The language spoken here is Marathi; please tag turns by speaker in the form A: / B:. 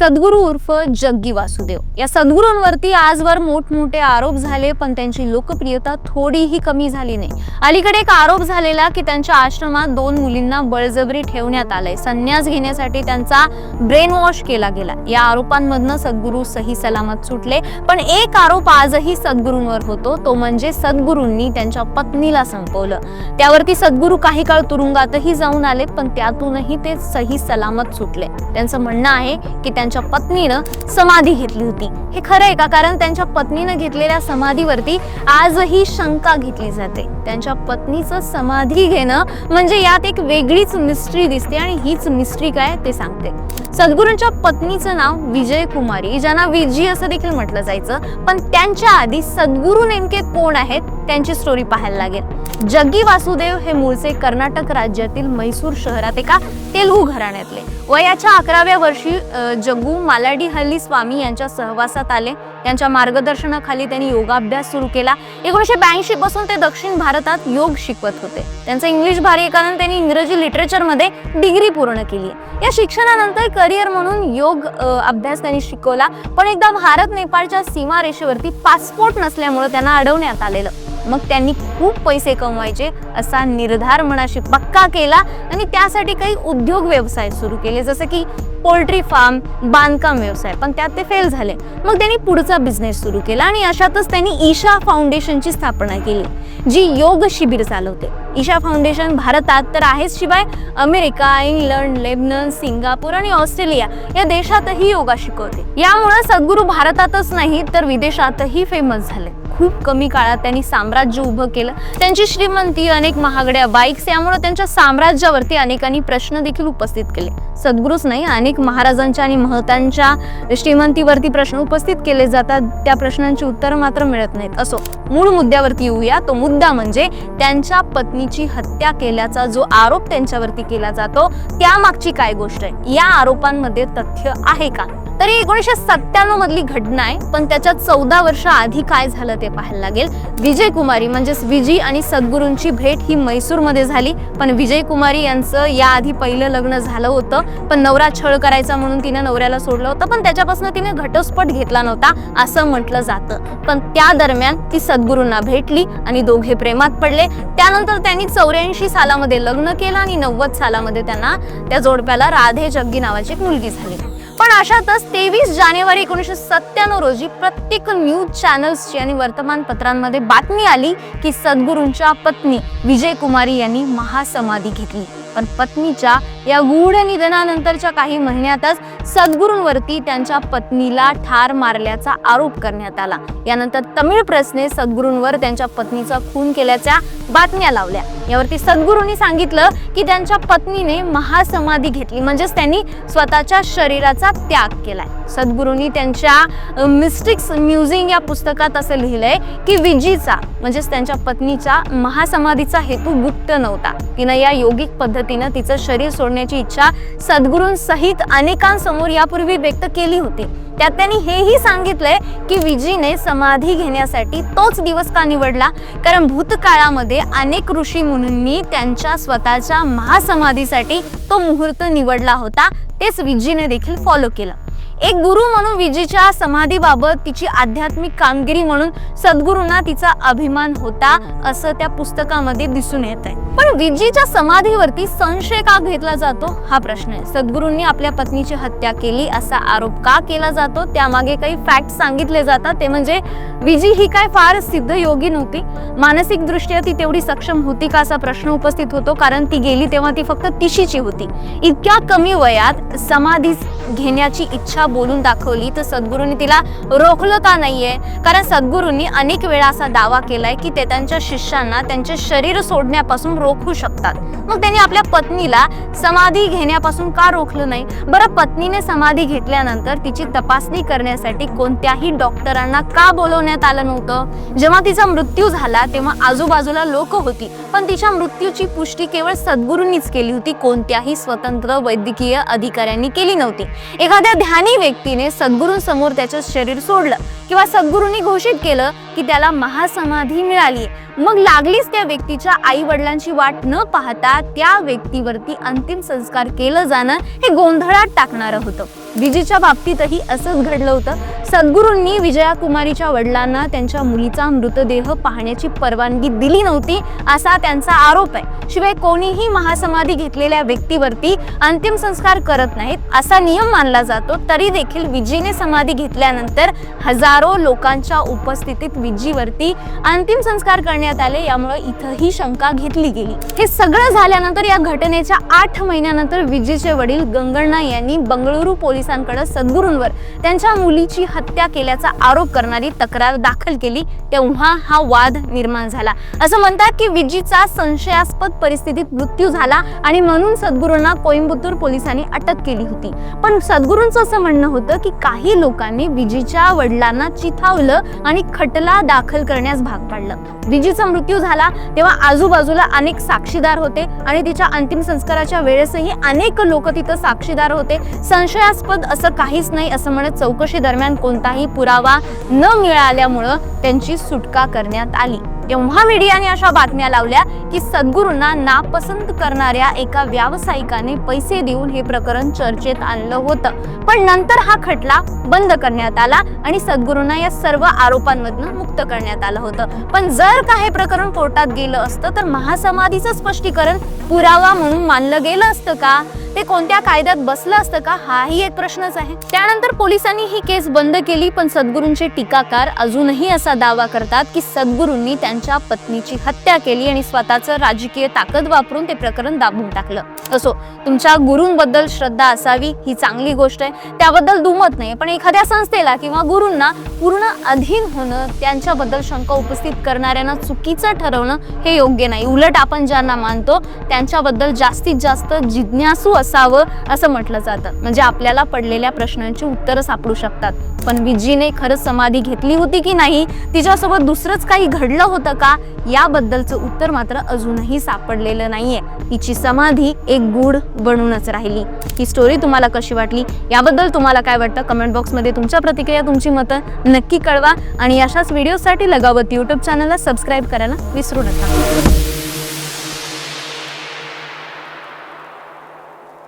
A: सद्गुरू उर्फ जग्गी वासुदेव. या सद्गुरूंवरती आजवर मोठमोठे आरोप झाले पण त्यांची लोकप्रियता थोडीही कमी झाली नाही. अलीकडे एक आरोप झालेला की त्यांच्या आश्रमात दोन मुलींना बळजबरी ठेवण्यात आलंय. संन्यास घेण्यासाठी त्यांचा ब्रेन वॉश केला गेला. या आरोपांमधनं सद्गुरू सही सलामत सुटले पण एक आरोप आजही सद्गुरूंवर होतो. तो म्हणजे सद्गुरूंनी त्यांच्या पत्नीला संपवलं. त्यावरती सद्गुरू काही काळ तुरुंगातही जाऊन आले पण त्यातूनही ते सही सलामत सुटले. त्यांचं म्हणणं आहे की त्यांच्या त्यांच्या पत्नीनं समाधी घेतली होती. हे खरं आहे का? कारण त्यांच्या पत्नीनं घेतलेल्या समाधीवरती आजही शंका घेतली जाते. त्यांच्या पत्नीचं समाधी घेणं म्हणजे यात एक वेगळीच मिस्ट्री दिसते आणि हीच मिस्ट्री काय ते सांगते. सद्गुरूंच्या पत्नीचं नाव विजय कुमारी ज्यांना विजी असं देखील म्हटलं जायचं पण त्यांच्या आधी सद्गुरू नेमके कोण आहेत त्यांची स्टोरी पाहायला लागेल. जग्गी वासुदेव हे मूळचे कर्नाटक राज्यातील मैसूर शहरात एका तेलुगू घराण्यातले. वयाच्या अकराव्या वर्षी जग्गू मालाडी हल्ली स्वामी यांच्या सहवासात आले. त्यांच्या मार्गदर्शनाखाली त्यांनी योगाभ्यास सुरू केला. एकोणीसशे ब्याऐंशी पासून ते दक्षिण भारतात योग शिकवत होते. त्यांचं इंग्लिश भारी कारण त्यांनी इंग्रजी लिटरेचरमध्ये डिग्री पूर्ण केली. या शिक्षणानंतर करिअर म्हणून योग अभ्यास त्यांनी शिकवला. पण एकदा भारत नेपाळच्या सीमारेषेवरती पासपोर्ट नसल्यामुळे त्यांना अडवण्यात आलेलं. मग त्यांनी खूप पैसे कमवायचे असा निर्धार मनाशी पक्का केला आणि त्यासाठी काही उद्योग व्यवसाय सुरू केले जसं की पोल्ट्री फार्म बांधकाम व्यवसाय पण त्यात ते फेल झाले. मग त्यांनी पुढचा बिझनेस सुरू केला आणि अशातच त्यांनी ईशा फाउंडेशनची स्थापना केली जी योग शिबिर चालवते. ईशा फाउंडेशन भारतात तर आहेच शिवाय अमेरिका इंग्लंड लेबनन सिंगापूर आणि ऑस्ट्रेलिया या देशातही योगा शिकवते. यामुळे सद्गुरू भारतातच नाही तर विदेशातही फेमस झाले. खूप कमी काळात त्यांनी साम्राज्य उभं केलं. त्यांची श्रीमंती अनेक महागड्या बाईक्स यामुळे त्यांच्या साम्राज्यावरती अनेकांनी प्रश्न देखील उपस्थित केले. सद्गुरूच नाही अनेक महाराजांच्या आणि महतांच्या श्रीमंतीवरती प्रश्न उपस्थित केले जातात. त्या प्रश्नांची उत्तरं मात्र मिळत नाहीत. असो मूळ मुद्द्यावरती येऊया. तो मुद्दा म्हणजे त्यांच्या पत्नीची हत्या केल्याचा जो आरोप त्यांच्यावरती केला जातो त्यामागची काय गोष्ट आहे? या आरोपांमध्ये तथ्य आहे का? तरी एकोणीसशे सत्त्याण्णव मधली घटना आहे पण त्याच्यात चौदा वर्ष आधी काय झालं ते पाहायला लागेल. विजय कुमारी म्हणजेच विजी आणि सद्गुरूंची भेट ही मैसूरमध्ये झाली पण विजय कुमारी यांचं याआधी पहिलं लग्न झालं होतं पण नवरा छळ करायचा म्हणून तिनं नवऱ्याला सोडलं होतं पण त्याच्यापासून तिने घटस्फोट घेतला नव्हता असं म्हटलं जातं. पण त्या दरम्यान ती सद्गुरूंना भेटली आणि दोघे प्रेमात पडले. त्यानंतर त्यांनी चौऱ्याऐंशी सालामध्ये लग्न केलं आणि नव्वद सालामध्ये त्यांना त्या जोडप्याला राधे जग्गी नावाची एक मुलगी झाली. पण अशातच तेवीस जानेवारी एकोणीसशे सत्त्याण्णव रोजी प्रत्येक न्यूज चॅनल्सची आणि वर्तमानपत्रांमध्ये बातमी आली की सद्गुरूंच्या पत्नी विजय कुमारी यांनी महासमाधी घेतली. पण पत्नीच्या या गूढ निधनानंतरच्या काही महिन्यातच सद्गुरूंवरती त्यांच्या पत्नीला ठार मारल्याचा आरोप करण्यात आला. यानंतर तमिळ प्रेसने सद्गुरूंवर त्यांच्या पत्नीचा खून केल्याच्या बातम्या लावल्या. यावरती सद्गुरूंनी सांगितलं की त्यांच्या पत्नीने महासमाधी घेतली म्हणजेच त्यांनी स्वतःच्या शरीराचा त्याग केलाय. सद्गुरूंनी त्यांच्या मिस्टिक्स म्युझिंग या पुस्तकात असं लिहिलंय की विजीचा म्हणजेच त्यांच्या पत्नीच्या महासमाधीचा हेतू गुप्त नव्हता. तिनं या योगिक पद्धतीनं तिचं शरीर सोडण्याची इच्छा सद्गुरूंसहित अनेकांसमोर यापूर्वी व्यक्त केली होती. त्यात त्यांनी हेही सांगितलंय की विजीने समाधी घेण्यासाठी तोच दिवस का निवडला? कारण भूतकाळामध्ये अनेक ऋषी मुनींनी त्यांच्या स्वतःच्या महासमाधीसाठी तो मुहूर्त निवडला होता. तेच विजीने देखील फॉलो केलं. एक गुरु म्हणून विजेच्या समाधीबाबत तिची आध्यात्मिक कामगिरी म्हणून सद्गुरूंना तिचा अभिमान होता असं त्या पुस्तकामध्ये दिसून येत आहे. पण विजीच्या समाधीवरती संशय का घेतला जातो? हा प्रश्न आहे. सद्गुरूंनी आपल्या पत्नीची हत्या केली असा आरोप का केला जातो? त्यामागे काही फॅक्ट सांगितले जातात. ते म्हणजे विजी ही काय फार सिद्ध योगी नव्हती? मानसिक दृष्ट्या ती तेवढी सक्षम होती का असा प्रश्न उपस्थित होतो? कारण ती गेली तेव्हा ती फक्त तिशीची होती. इतक्या कमी वयात समाधी घेण्याची इच्छा बोलून दाखवली तर सद्गुरूंनी तिला रोखलं का नाहीये? कारण सद्गुरूंनी अनेक वेळा असा दावा केलाय की ते त्यांच्या शिष्यांना त्यांचे शरीर सोडण्यापासून रोखू शकतात. मग त्यांनी आपल्या पत्नीला समाधी घेण्यापासून का रोखलं नाही? बरं पत्नीने समाधी घेतल्यानंतर तिची तपासणी करण्यासाठी कोणत्याही डॉक्टरांना का बोलवण्यात आलं नव्हतं? जेव्हा तिचा मृत्यू झाला तेव्हा आजूबाजूला लोक होती. पण तिच्या मृत्यूची पुष्टी केवळ सद्गुरूंनीच केली होती कोणत्याही स्वतंत्र वैद्यकीय अधिकाऱ्यांनी केली नव्हती. एखाद्या ध्यानी व्यक्तीने सद्गुरूंसमोर त्याचं शरीर सोडलं किंवा सद्गुरूंनी घोषित केलं की त्याला महासमाधी मिळाली. मग लागलीच त्या व्यक्तीच्या आई वडिलांची वाट न पाहता त्या व्यक्तीवरती अंतिम संस्कार केलं जाणं हे गोंधळात टाकणारं होतं. विजेच्या बाबतीतही असंच घडलं होतं. सद्गुरूंनी विजया कुमारीच्या वडिलांना त्यांच्या मुलीचा मृतदेह पाहण्याची परवानगी दिली नव्हती असा त्यांचा आरोप आहे. शिवाय कोणीही महासमाधी घेतलेल्या व्यक्तीवरती अंतिम संस्कार करत नाहीत असा नियम मानला जातो. तरी देखील विजीने समाधी घेतल्यानंतर हजारो लोकांच्या उपस्थितीत विजीवरती अंतिम संस्कार करण्यात करण्यात आले यामुळे इथंही शंका घेतली गेली. हे सगळं झाल्यानंतर या घटनेच्या आठ महिन्यानंतर विजयचे वडील गंगण्णा यांनी बंगळुरू पोलिसांकडे सद्गुरूंवर त्यांच्या मुलीची हत्या केल्याचा आरोप करणारी तक्रार दाखल केली तेव्हा हा वाद निर्माण झाला. असं म्हणतात की विजीचा संशयास्पद परिस्थितीत मृत्यू झाला आणि म्हणून सद्गुरूंना कोइंबतूर पोलिसांनी अटक केली होती. पण सद्गुरूंचं असं म्हणणं होतं की काही लोकांनी विजीच्या वडिलांना चिथावलं आणि खटला दाखल करण्यास भाग पाडलं. विजीचा मृत्यू झाला तेव्हा आजूबाजूला अनेक साक्षीदार होते आणि तिच्या अंतिम संस्काराच्या वेळेसही अनेक लोक तिथं साक्षीदार होते. संशयास्पद असं काहीच नाही असं म्हणत चौकशी दरम्यान कोणताही पुरावा न मिळाल्यामुळं त्यांची सुटका करण्यात आली. तेव्हा मीडियाने अशा बातम्या लावल्या की सद्गुरूंना नापसंत करणाऱ्या एका व्यावसायिकाने पैसे देऊन हे प्रकरण चर्चेत आणलं होतं. पण नंतर हा खटला बंद करण्यात आला आणि सद्गुरूंना या सर्व आरोपांमधनं मुक्त करण्यात आलं होतं. पण जर का हे प्रकरण कोर्टात गेलं असतं तर महासमाधीचं स्पष्टीकरण पुरावा म्हणून मानलं गेलं असतं का? ते कोणत्या कायद्यात बसलं असतं का? हाही एक प्रश्नच आहे. त्यानंतर पोलिसांनी ही केस बंद केली पण सद्गुरूंचे टीकाकार अजूनही असा दावा करतात की सद्गुरूंनी त्यांच्या पत्नीची हत्या केली आणि स्वतःचं राजकीय ताकद वापरून ते प्रकरण दाबून टाकलं. असो तुमच्या गुरूंबद्दल श्रद्धा असावी ही चांगली गोष्ट आहे. त्याबद्दल दुमत नाही पण एखाद्या संस्थेला किंवा गुरूंना पूर्ण अधीन होणं त्यांच्याबद्दल शंका उपस्थित करणाऱ्यांना चुकीचं ठरवणं हे योग्य नाही. उलट आपण ज्यांना मानतो त्यांच्याबद्दल जास्तीत जास्त जिज्ञासू असावं असं म्हटलं जातं. म्हणजे आपल्याला पडलेल्या प्रश्नांची उत्तरं सापडू शकतात. पण विजीने खरंच समाधी घेतली होती की नाही तिच्यासोबत दुसरंच काही घडलं होतं? होतं का? याबद्दलचं उत्तर मात्र अजूनही सापडलेलं नाहीये. तिची समाधी एक गूढ बनूनच राहिली. ही स्टोरी तुम्हाला कशी वाटली? याबद्दल तुम्हाला काय वाटतं? कमेंट बॉक्समध्ये तुमच्या प्रतिक्रिया तुमची मतं नक्की कळवा. आणि अशाच व्हिडिओसाठी लगावत यूट्यूब चॅनलला सबस्क्राईब करायला विसरू नका.